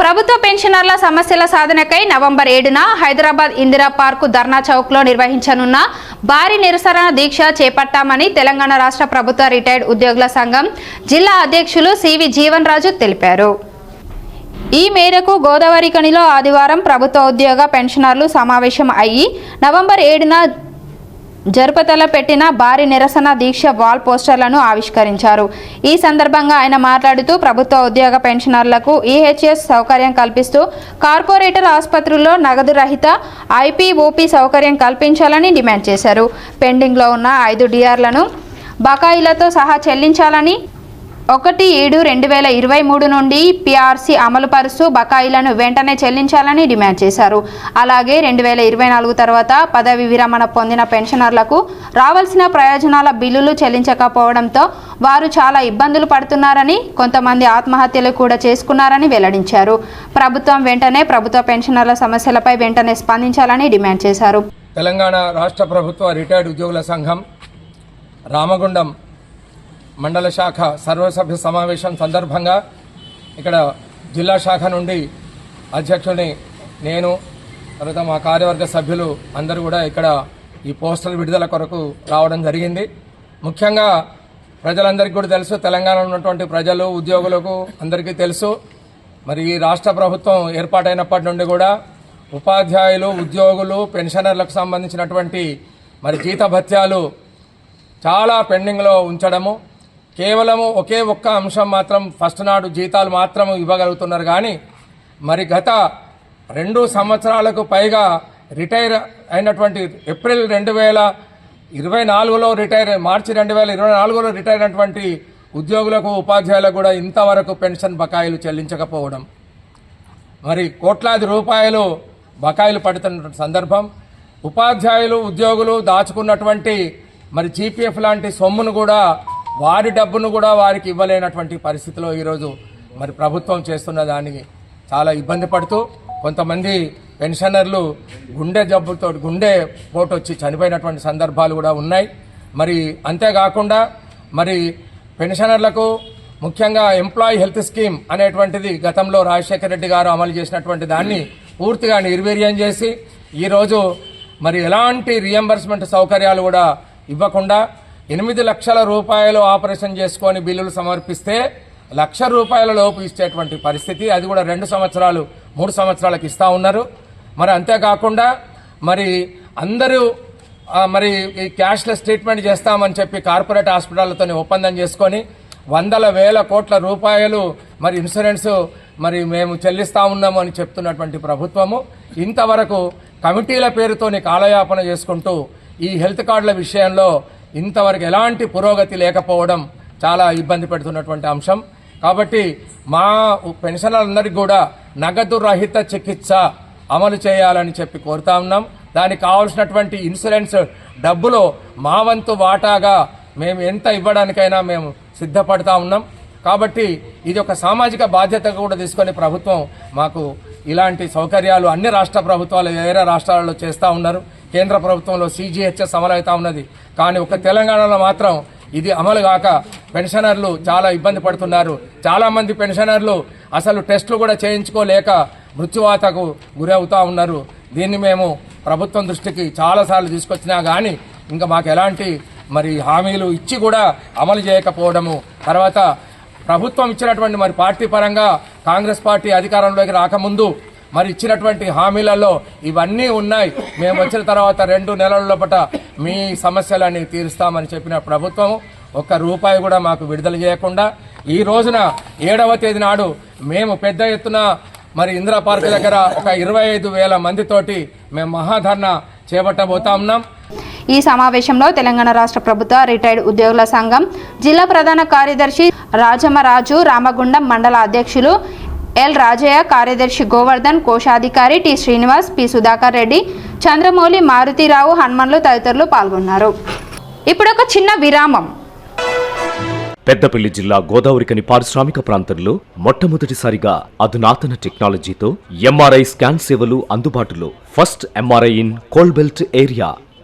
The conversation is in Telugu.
ప్రభుత్వ పెన్షనర్ల సమస్యల సాధనకై నవంబర్ ఏడున హైదరాబాద్ ఇందిరా పార్కు ధర్నా చౌక్లో నిర్వహించనున్న భారీ నిరసన దీక్ష చేపట్టామని తెలంగాణ రాష్ట్ర ప్రభుత్వ రిటైర్డ్ ఉద్యోగుల సంఘం జిల్లా అధ్యక్షులు సివి జీవన్ రాజు తెలిపారు. ఈ మేరకు గోదావరి కనిలో ఆదివారం ప్రభుత్వ ఉద్యోగ పెన్షనర్లు సమావేశం అయ్యి నవంబర్ ఏడున జరుపతల పెట్టిన భారీ నిరసన దీక్ష వాల్ పోస్టర్లను ఆవిష్కరించారు. ఈ సందర్భంగా ఆయన మాట్లాడుతూ ప్రభుత్వ ఉద్యోగ పెన్షనర్లకు ఈహెచ్ఎస్ సౌకర్యం కల్పిస్తూ కార్పొరేటర్ ఆసుపత్రుల్లో నగదు రహిత ఐపీఓపీ సౌకర్యం కల్పించాలని డిమాండ్ చేశారు. పెండింగ్లో ఉన్న ఐదు డిఆర్లను బకాయిలతో సహా చెల్లించాలని ఒకటి ఏడు రెండు వేల ఇరవై మూడు నుండి పీఆర్సీ అమలు పరుస్తూ బకాయిలను వెంటనే చెల్లించాలని డిమాండ్ చేశారు. అలాగే రెండు వేల ఇరవై నాలుగు తర్వాత పదవి విరమణ పొందిన పెన్షనర్లకు రావాల్సిన ప్రయోజనాల బిల్లులు చెల్లించకపోవడంతో వారు చాలా ఇబ్బందులు పడుతున్నారని కొంతమంది ఆత్మహత్యలు కూడా చేసుకున్నారని వెల్లడించారు. ప్రభుత్వం వెంటనే ప్రభుత్వ పెన్షనర్ల సమస్యలపై వెంటనే స్పందించాలని డిమాండ్ చేశారు. తెలంగాణ రాష్ట్ర ప్రభుత్వ రిటైర్డ్ ఉద్యోగుల సంఘం రామగుండం మండల శాఖ సర్వసభ్య సమావేశం సందర్భంగా ఇక్కడ జిల్లా శాఖ నుండి అధ్యక్షుడిని నేను తర్వాత మా కార్యవర్గ సభ్యులు అందరూ కూడా ఇక్కడ ఈ పోస్టల్ విడుదల కొరకు రావడం జరిగింది. ముఖ్యంగా ప్రజలందరికీ కూడా తెలుసు తెలంగాణలో ఉన్నటువంటి ప్రజలు ఉద్యోగులకు అందరికీ తెలుసు. మరి ఈ రాష్ట్ర ప్రభుత్వం ఏర్పాటైనప్పటి నుండి కూడా ఉపాధ్యాయులు ఉద్యోగులు పెన్షనర్లకు సంబంధించినటువంటి మరి జీత భత్యాలు చాలా పెండింగ్లో ఉంచడము కేవలము ఒకే ఒక్క అంశం మాత్రం ఫస్ట్ నాడు జీతాలు మాత్రం ఇవ్వగలుగుతున్నారు కానీ మరి గత రెండు సంవత్సరాలకు పైగా రిటైర్ అయినటువంటి ఏప్రిల్ రెండు వేల ఇరవై నాలుగులో రిటైర్ మార్చి రెండు వేల ఇరవై నాలుగులో రిటైర్ అయినటువంటి ఉద్యోగులకు ఉపాధ్యాయులకు కూడా ఇంతవరకు పెన్షన్ బకాయిలు చెల్లించకపోవడం. మరి కోట్లాది రూపాయలు బకాయిలు పడుతున్న సందర్భం ఉపాధ్యాయులు ఉద్యోగులు దాచుకున్నటువంటి మరి జీపీఎఫ్ లాంటి సొమ్మును కూడా వారి డబ్బును కూడా వారికి ఇవ్వలేనటువంటి పరిస్థితిలో ఈరోజు మరి ప్రభుత్వం చేస్తున్న దానికి చాలా ఇబ్బంది పడుతూ కొంతమంది పెన్షనర్లు గుండె జబ్బుతో గుండె పోటు వచ్చి చనిపోయినటువంటి సందర్భాలు కూడా ఉన్నాయి. మరి అంతేకాకుండా మరి పెన్షనర్లకు ముఖ్యంగా ఎంప్లాయీ హెల్త్ స్కీమ్ అనేటువంటిది గతంలో రాజశేఖర రెడ్డి గారు అమలు చేసినటువంటి దాన్ని పూర్తిగా నిర్వీర్యం చేసి ఈరోజు మరి ఎలాంటి రియంబర్స్మెంట్ సౌకర్యాలు కూడా ఇవ్వకుండా ఎనిమిది లక్షల రూపాయలు ఆపరేషన్ చేసుకొని బిల్లులు సమర్పిస్తే లక్ష రూపాయల లోపు ఇచ్చేటువంటి పరిస్థితి. అది కూడా రెండు సంవత్సరాలు మూడు సంవత్సరాలకు ఇస్తా ఉన్నారు. మరి అంతేకాకుండా మరి అందరూ మరి ఈ క్యాష్లెస్ ట్రీట్మెంట్ చేస్తామని చెప్పి కార్పొరేట్ హాస్పిటళ్ళతో ఒప్పందం చేసుకొని వందల వేల కోట్ల రూపాయలు మరి ఇన్సూరెన్స్ మరి మేము చెల్లిస్తా ఉన్నాము అని చెప్తున్నటువంటి ప్రభుత్వము. ఇంతవరకు కమిటీల పేరుతోని కాలయాపన చేసుకుంటూ ఈ హెల్త్ కార్డుల విషయంలో ఇంతవరకు ఎలాంటి పురోగతి లేకపోవడం చాలా ఇబ్బంది పెడుతున్నటువంటి అంశం. కాబట్టి మా పెన్షనర్లందరికీ కూడా నగదు రహిత చికిత్స అమలు చేయాలని చెప్పి కోరుతా ఉన్నాం. దానికి కావాల్సినటువంటి ఇన్సూరెన్స్ డబ్బులో మా వంతు వాటాగా మేము ఎంత ఇవ్వడానికైనా మేము సిద్ధపడతా ఉన్నాం. కాబట్టి ఇది ఒక సామాజిక బాధ్యత కూడా తీసుకొని ప్రభుత్వం మాకు ఇలాంటి సౌకర్యాలు అన్ని రాష్ట్ర ప్రభుత్వాలు వేరే రాష్ట్రాలలో చేస్తూ ఉన్నారు. కేంద్ర ప్రభుత్వంలో సీజీహెచ్ఎస్ అమలవుతా ఉన్నది. కానీ ఒక తెలంగాణలో మాత్రం ఇది అమలు కాక పెన్షనర్లు చాలా ఇబ్బంది పడుతున్నారు. చాలామంది పెన్షనర్లు అసలు టెస్టులు కూడా చేయించుకోలేక మృత్యువాతకు గురి ఉన్నారు. దీన్ని మేము ప్రభుత్వం దృష్టికి చాలాసార్లు తీసుకొచ్చినా కానీ ఇంకా మాకు ఎలాంటి మరి హామీలు ఇచ్చి కూడా అమలు చేయకపోవడము. తర్వాత ప్రభుత్వం ఇచ్చినటువంటి మరి పార్టీ పరంగా కాంగ్రెస్ పార్టీ అధికారంలోకి రాకముందు మరి ఇచ్చినటువంటి హామీలలో ఇవన్నీ ఉన్నాయి. మేము వచ్చిన తర్వాత రెండు నెలల లోపల మీ సమస్యలన్నీ తీరుస్తామని చెప్పిన ప్రభుత్వం ఒక్క రూపాయి కూడా మాకు విడుదల చేయకుండా ఈ రోజున ఏడవ తేదీ నాడు మేము పెద్ద ఎత్తున మరి ఇందిరా పార్క్ దగ్గర ఒక ఇరవై ఐదు వేల మందితోటి మేము మహాధర్నా చేపట్టబోతా ఉన్నాం. ఈ సమావేశంలో తెలంగాణ రాష్ట్ర ప్రభుత్వ రిటైర్డ్ ఉద్యోగుల సంఘం జిల్లా ప్రధాన కార్యదర్శి రాజమరాజు రామగుండం మండల అధ్యక్షులు ఎల్ రాజయ్య కార్యదర్శి గోవర్ధన్ కోశాధికారి టి శ్రీనివాస్ పి సుధాకర్ రెడ్డి చంద్రమౌళి మారుతిరావు హనుమన్లు తదితరులు పాల్గొన్నారు. ఇప్పుడు ఒక చిన్న విరామం. పెద్దపల్లి జిల్లా గోదావరికని పారిశ్రామిక ప్రాంతంలో మొట్టమొదటిసారిగా అధునాతన టెక్నాలజీతో ఎంఆర్ఐ స్కాన్ సేవలు అందుబాటులో. First MRI in coal belt area.